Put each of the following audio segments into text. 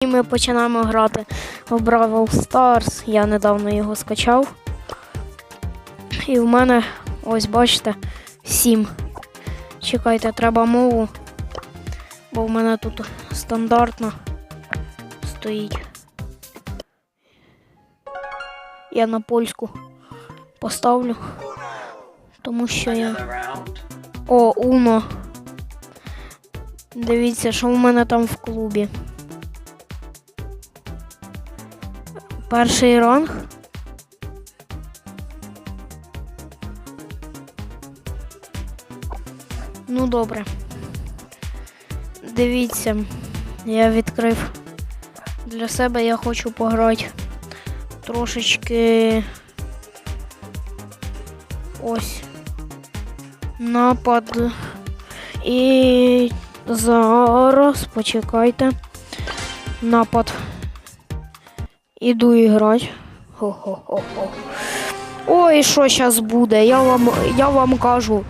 І ми починаємо грати в Бравл Stars. Я недавно його скачав. І в мене, ось бачите, 7. Чекайте, треба мову. Бо в мене тут стандартно стоїть. Я на польську поставлю. Тому що я. О, Уно. Дивіться, що в мене там в клубі. Перший ранг. Ну, добре. Дивіться, я відкрив для себе, я хочу пограти трошечки. Ось. Напад. І зараз почекайте. Напад. Іду іграти. Хо-хо-хо-хо. Ой, що зараз буде? Я вам, я вам кажу.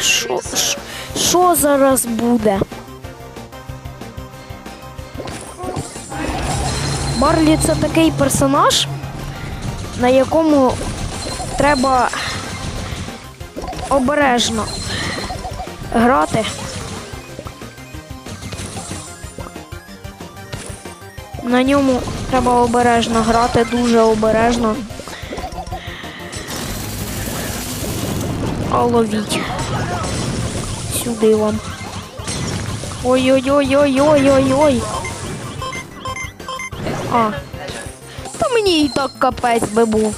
Що- що зараз буде? Барлі це такий персонаж, на якому треба обережно грати. На ньому треба обережно грати, дуже обережно. А ловіть. Сюди вам. Ой-ой-ой-ой-ой-ой-ой. А. Та мені і так капець би був.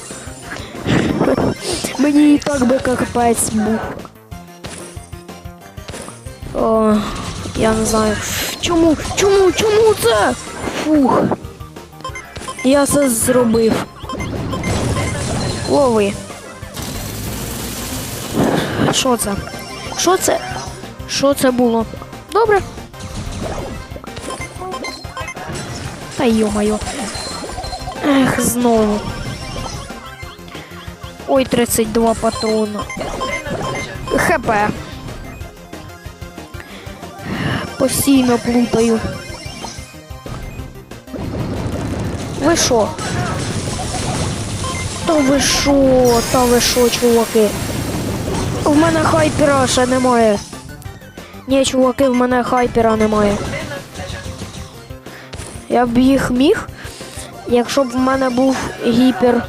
Мені і так би капець був. О, я не знаю. Чому? Чому? Чому це? Фух. Я це зробив. Лови. Що це? Що це? Що це було? Добре. Та йо-моє. Ех, знову. Ой, 32 патрона. ХП. Постійно плутаю. Ви що? Та ви що? Та ви що, чуваки? В мене хайпера ще немає. Ні, чуваки, в мене хайпера немає. Я б їх міг, якщо б в мене був гіпер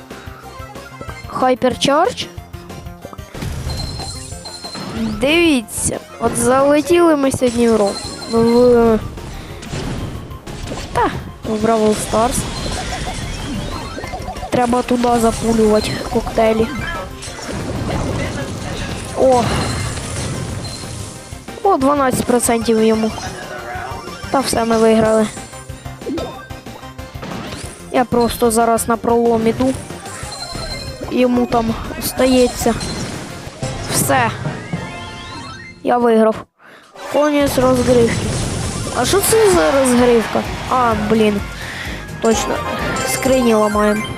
хайперчардж. Дивіться, от залетіли ми сьогодні в ром. В... Та, в Бравл Старс. Треба туди запулювати коктейлі. О! О, 12% йому. Та все ми виграли. Я просто зараз на пролом іду. Йому там стається. Все. Я виграв. Конець розгривки. А що це за розгривка? А, блін. Точно. Скрині ламаємо.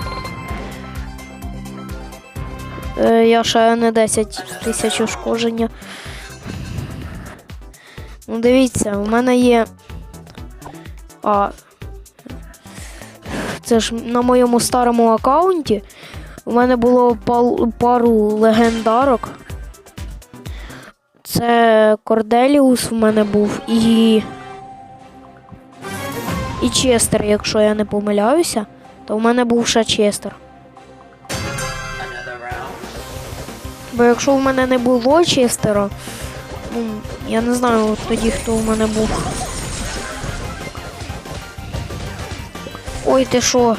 Я ще не 10 тисяч ушкодження. Ну, дивіться, у мене є. А. Це ж на моєму старому аккаунті. У мене було пару легендарок. Це Корделіус в мене був і. І Честер, якщо я не помиляюся, то в мене був ще Честер. Бо якщо в мене не було Честера, ну, я не знаю тоді, хто в мене був. Ой, ти що?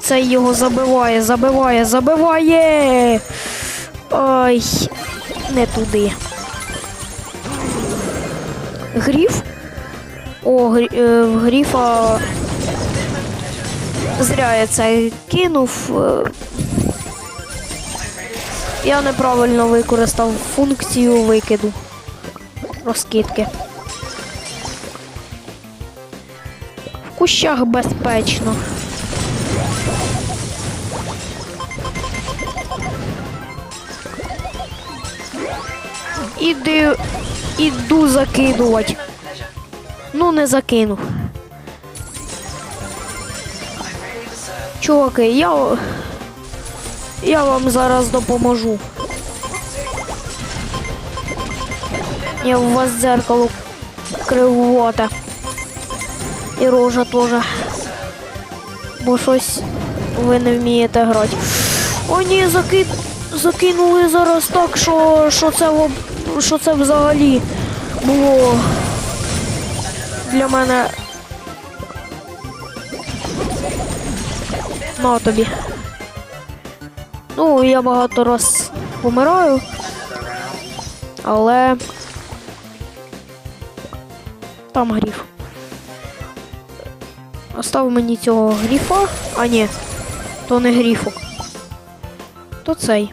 Це його забиває, забиває, забиває. Ай, не туди. Гріф? О, грі, е, в гріфа. Зря я це кинув. Я неправильно використав функцію викиду розкидки. В кущах безпечно. Іди іду закидувати. Ну, не закинув. Чуваки, я. Я вам зараз допоможу. Я у вас дзеркало кривоте. І рожа теж. Бо щось ви не вмієте грати. О, ні, заки... закинули зараз так, що, що, це, що це взагалі було для мене. На тобі. Ну, я багато раз помираю, але там гріф. Остав мені цього гріфа. А ні, то не гріфок. То цей.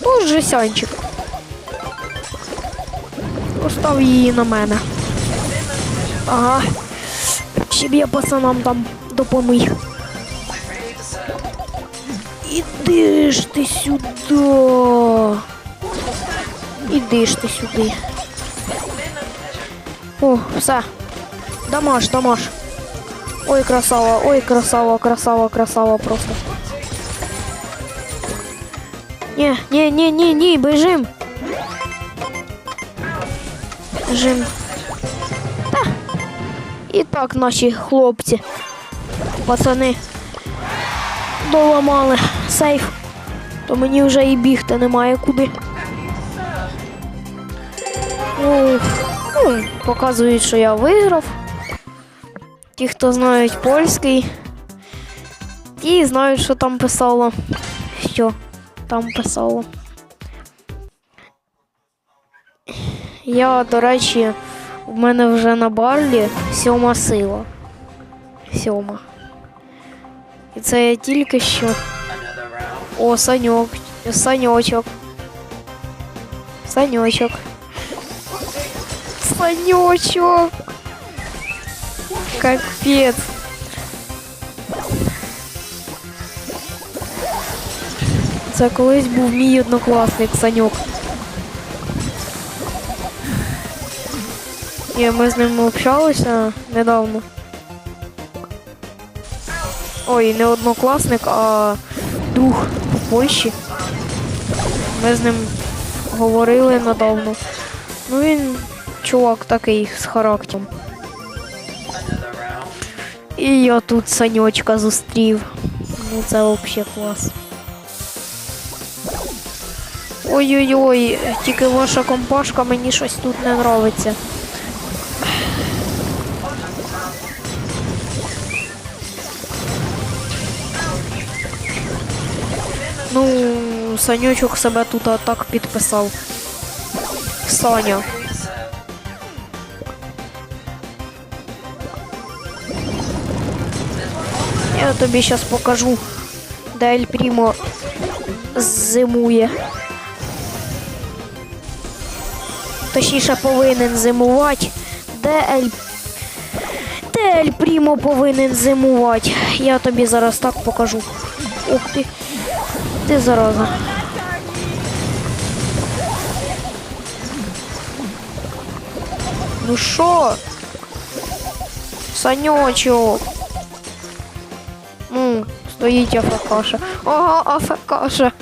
То жесянчик. Постав її на мене. Ага. Щоб я пацанам там допоміг. Іди ж ти сюди. Іди ж ти сюди. О, все. Дамаш, дамаш. Ой, красава, ой, красава, красава, красава просто. Ні, ні, ні, ні, ні, бежим. Бежим. Та. І так наші хлопці, пацани, Доламали сейф, то мені вже і бігти немає куди. Ух, ну, показують, що я виграв. Ті, хто знають польський, ті знають, що там писало. Що там писало. Я, до речі, в мене вже на барлі сьома сила. Сьома. І це я тільки що. О, саньок. Саньочок. Саньочок. Саньочок. Капець. Це колись був мій однокласник Саньок. І ми з ним общалися недавно. Ой, не однокласник, а друг в Польщі. Ми з ним говорили недавно. Ну він чувак такий з характером. І я тут саньочка зустрів. Ну це взагалі клас. Ой-ой-ой, тільки ваша компашка мені щось тут не нравиться. Санючок себе тут так підписав. Саня. Я тобі зараз покажу, де Ель Прімо зимує. Точніше повинен зимувати. Де Ель. Де Ель Прімо повинен зимувати? Я тобі зараз так покажу. Ух ти. Ти зараза. Ну що? Санечок. Ну, стоїть афакаша. Ага, афакаша.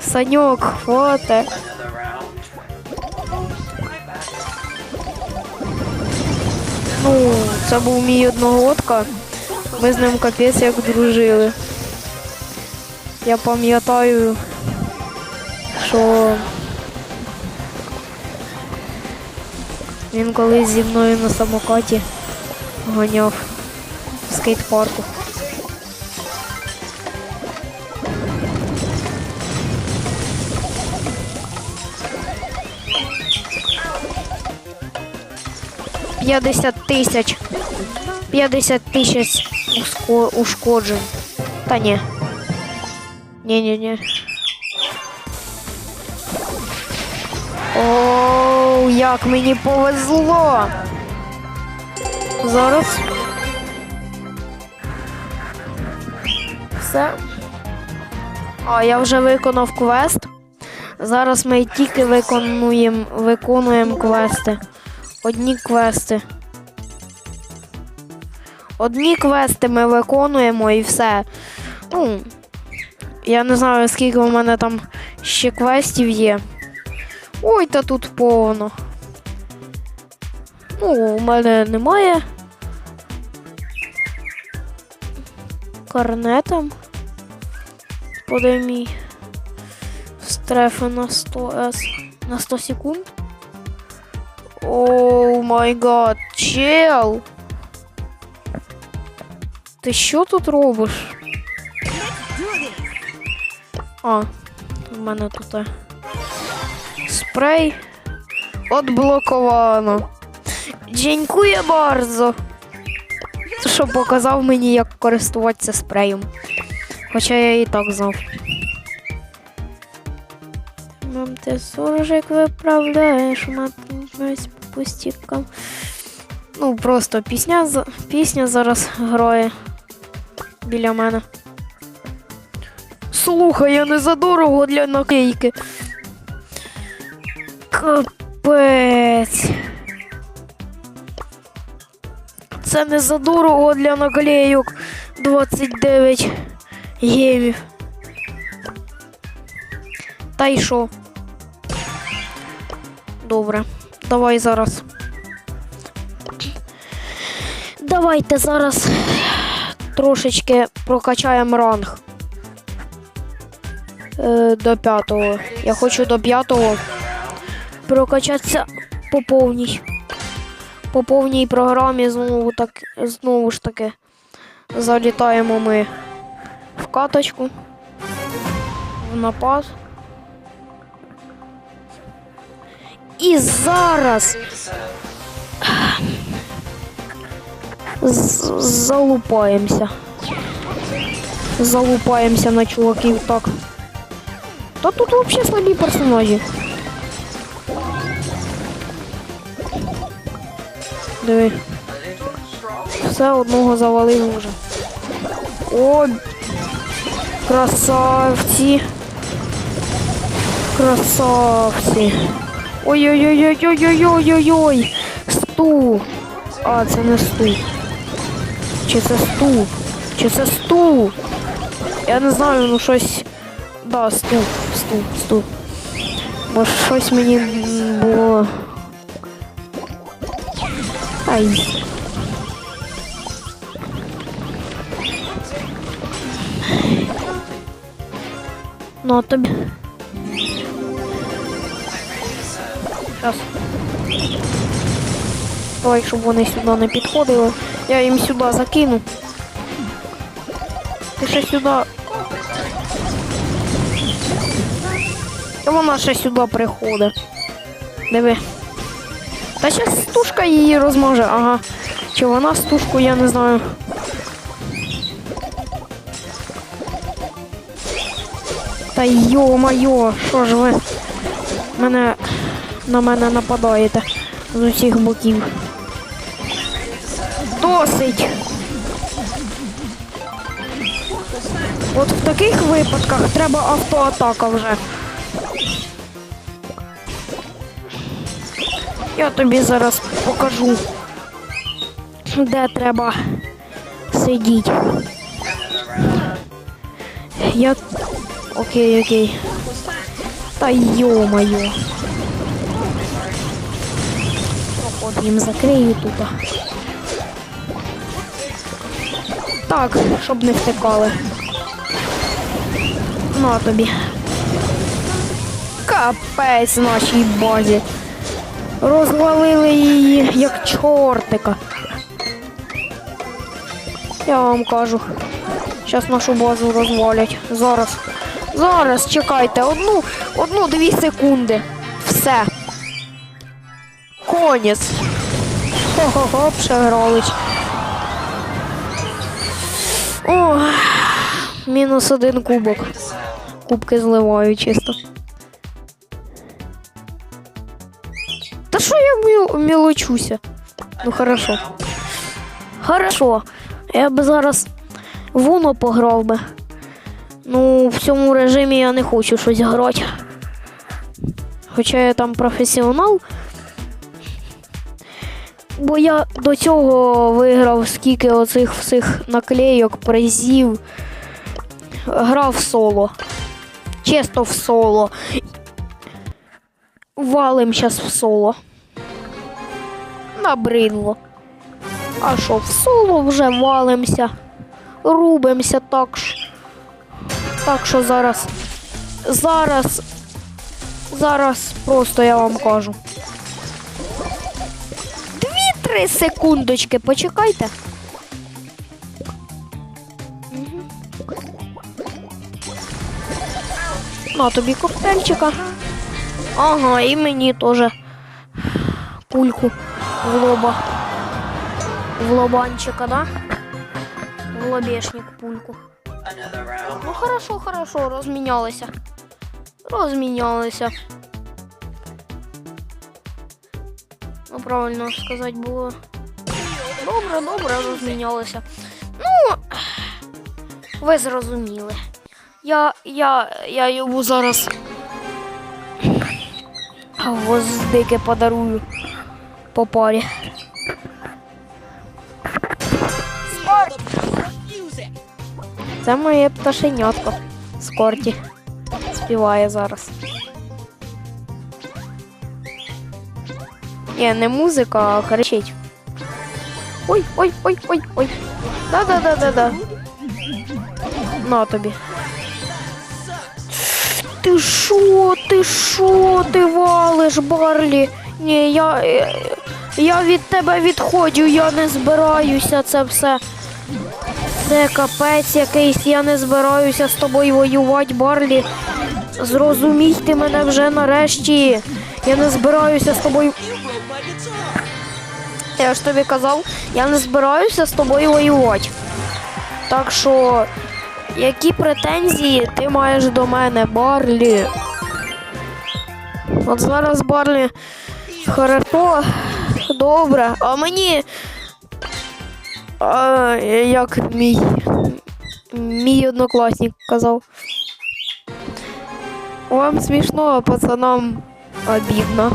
Санек, хвате. Ну, це був мій одногодка. Ми з ним капець як дружили. Я пам'ятаю, що він колись зі мною на самокаті ганяв в скейт-парку. П'ятдесят тисяч. П'ятдесят тисяч ушкоджень. Та ні. Ні-ні-ні. Як мені повезло. Зараз. Все. А, я вже виконав квест. Зараз ми тільки виконуємо виконуємо квести. Одні квести. Одні квести ми виконуємо і все. Ну, я не знаю, скільки у мене там ще квестів є. Ой, та тут повно. Ну, у мене немає. Карнетом. Подай мій стрефи на 100 С на 100 секунд. Оу май гад, чел! Ти що тут робиш? А, в мене тут е, спрей отблоковано. Дякую bardzo. Що показав мені, як користуватися спреєм. Хоча я і так знав. Мам, ти суржик виправляєш, матимось по пустікам. Ну, просто пісня, пісня зараз грає біля мене. Слухай, я не задорого для наклейки. Капець. Це не задорого для наклейок 29 гемів. Та й що? Добре, давай зараз. Давайте зараз трошечки прокачаємо ранг. Е, до п'ятого. Я хочу до п'ятого прокачатися по повній. По повній програмі знову так, знову ж таки залітаємо ми в каточку, в напад. І зараз залупаємося. Залупаємося на чуваків так. Та тут взагалі слабі персонажі. Диви. Все одного завалив уже. О, красавці. Красавці. Ой-ой-ой-ой-ой-ой-ой-ой. Стул. А, це не стул. Чи це стул? Чи це стул? Я не знаю, ну щось. Да, стул, стул, стул. Бо щось мені було. Ай. Ну, а тобі. Зараз. Давай, щоб вони сюди не підходили. Я їм сюди закину. Ти ще сюди. Та вона ще сюди приходить. Диви. Та ще стушка її розможе, ага. Чи вона стушку, я не знаю. Та йо-майо, що ж ви мене на мене нападаєте з усіх боків. Досить. От в таких випадках треба автоатака вже. Я тобі зараз покажу, де треба сидіти. Я. Окей, окей. Та йо-моє. От їм закрию тут. Так, щоб не втекали. На тобі. Капець нашій базі. Розвалили її як чортика. Я вам кажу. Зараз нашу базу розвалять. Зараз. Зараз чекайте. Одну, одну-дві секунди. Все. Конець. Хо-хо-хо, Пшегролич. О, мінус один кубок. Кубки зливаю чисто. Що я міл- мілочуся? Ну хорошо. Хорошо. Я би зараз в Уно пограв би. Ну, в цьому режимі я не хочу щось грати. хоча я там професіонал. Бо я до цього виграв скільки оцих всіх наклейок, призів. Грав в соло. Чисто в соло. Валим зараз в соло. Набридло. А що, в соло вже валимося. Рубимося так ж. Так що зараз. Зараз. Зараз просто я вам кажу. Дві-три секундочки, почекайте. На тобі коктейльчика. Ага, і мені теж кульку в лоба. В лобанчика, да? В лобешник пульку. Ну хорошо, хорошо, розмінялися. Розмінялися. Ну, правильно сказати було. Добре, добре, розмінялися. Ну, ви зрозуміли. Я, я, я йому зараз гвоздики подарую по парі. Це моє пташенятко з корті. Співає зараз. Ні, не музика, а кричить. Ой, ой, ой, ой, ой. Да-да-да-да-да. На тобі. Ти шо, ти шо, ти валиш, Барлі? Ні, я, е, я від тебе відходжу, я не збираюся це все. Це капець якийсь, я не збираюся з тобою воювати, Барлі. Зрозумій ти мене вже нарешті. Я не збираюся з тобою. Я ж тобі казав, я не збираюся з тобою воювати. Так що, які претензії ти маєш до мене, Барлі? От зараз Барлі. Хорошо, добре. А мені. А, як мій. Мій однокласник казав. Вам смішно, а пацанам обідно.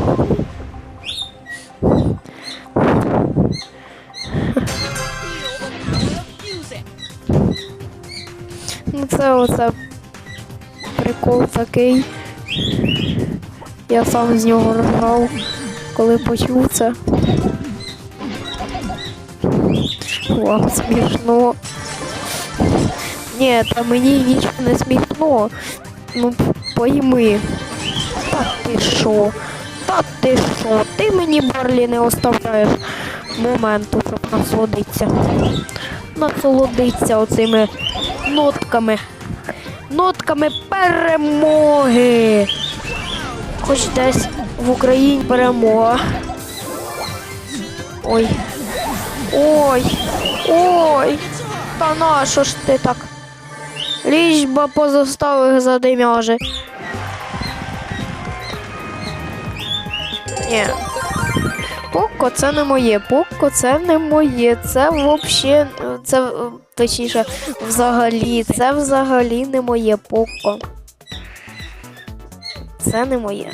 Ну це оце прикол такий. Я сам з нього ржав, коли почув це. Вам смішно. Ні, та мені нічого не смішно. Ну, пойми. Та ти що? Та ти що? Ти мені Барлі не оставляєш моменту, щоб насолодитися. Насолодитися оцими нотками. Нотками перемоги. Хоч десь в Україні перемога. Ой. Ой. Ой. Та нащо ж ти так? Лічба позоставих задимяжи. Ні. Поко це не моє, поко це не моє. Це взагалі, це точніше, взагалі, це взагалі не моє поко. Це не моє.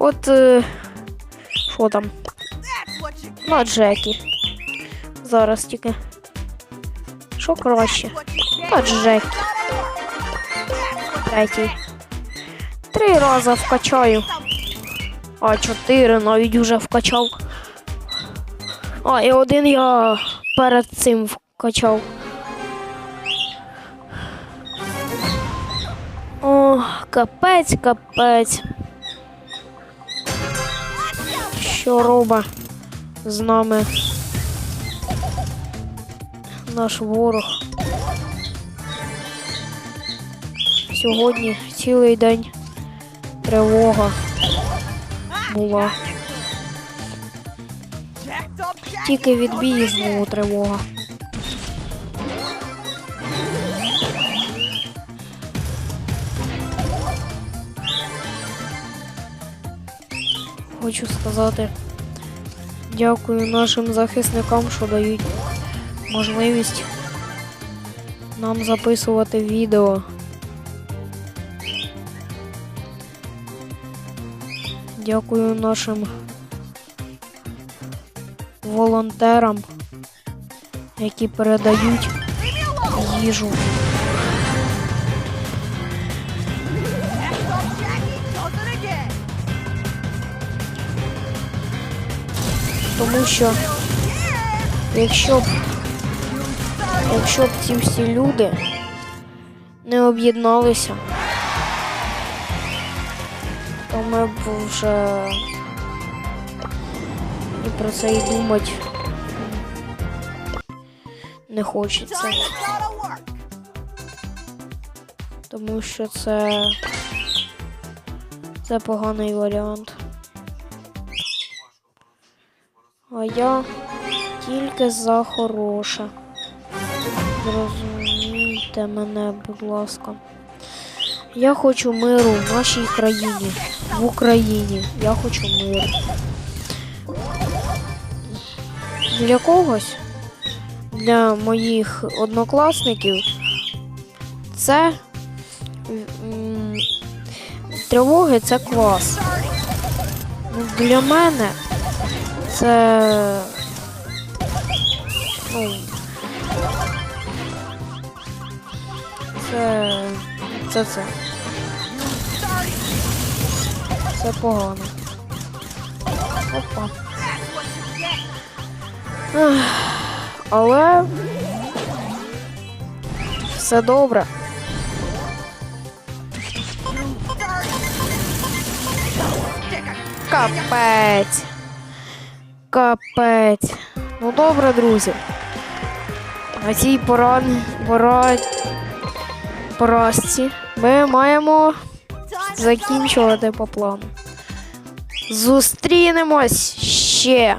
От. е, Що там? На Джекі. Зараз тільки. Що краще? На Джекі. Третій. Три рази вкачаю. А чотири навіть уже вкачав. А, і один я перед цим вкачав. О, капець, капець. Що робить з нами наш ворог? Сьогодні цілий день тривога була. Тільки відбій знову тривога. Хочу сказати дякую нашим захисникам, що дають можливість нам записувати відео. Дякую нашим волонтерам, які передають їжу. Тому що якщо б, якщо б ці всі люди не об'єдналися, то ми б вже і про це і думати не хочеться. Тому що це, це поганий варіант. А я тільки за хороше. Зрозумійте мене, будь ласка. Я хочу миру в нашій країні, в Україні. Я хочу миру. Для когось, для моїх однокласників, це тривоги це клас. Для мене це. Ну. Це. Це це. Це погано. Опа. Але все добре. Капець. Капець. Ну добре, друзі. На цій поран... пора... поразці ми маємо закінчувати по плану. Зустрінемось ще.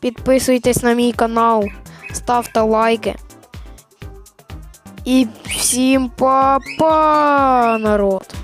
Підписуйтесь на мій канал, ставте лайки. І всім па-па, народ!